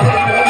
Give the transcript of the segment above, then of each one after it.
Thank you.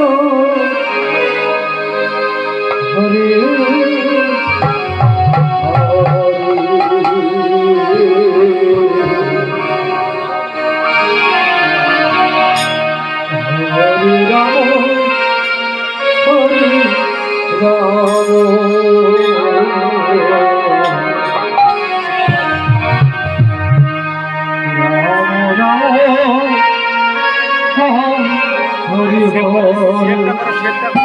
Krishna ভোর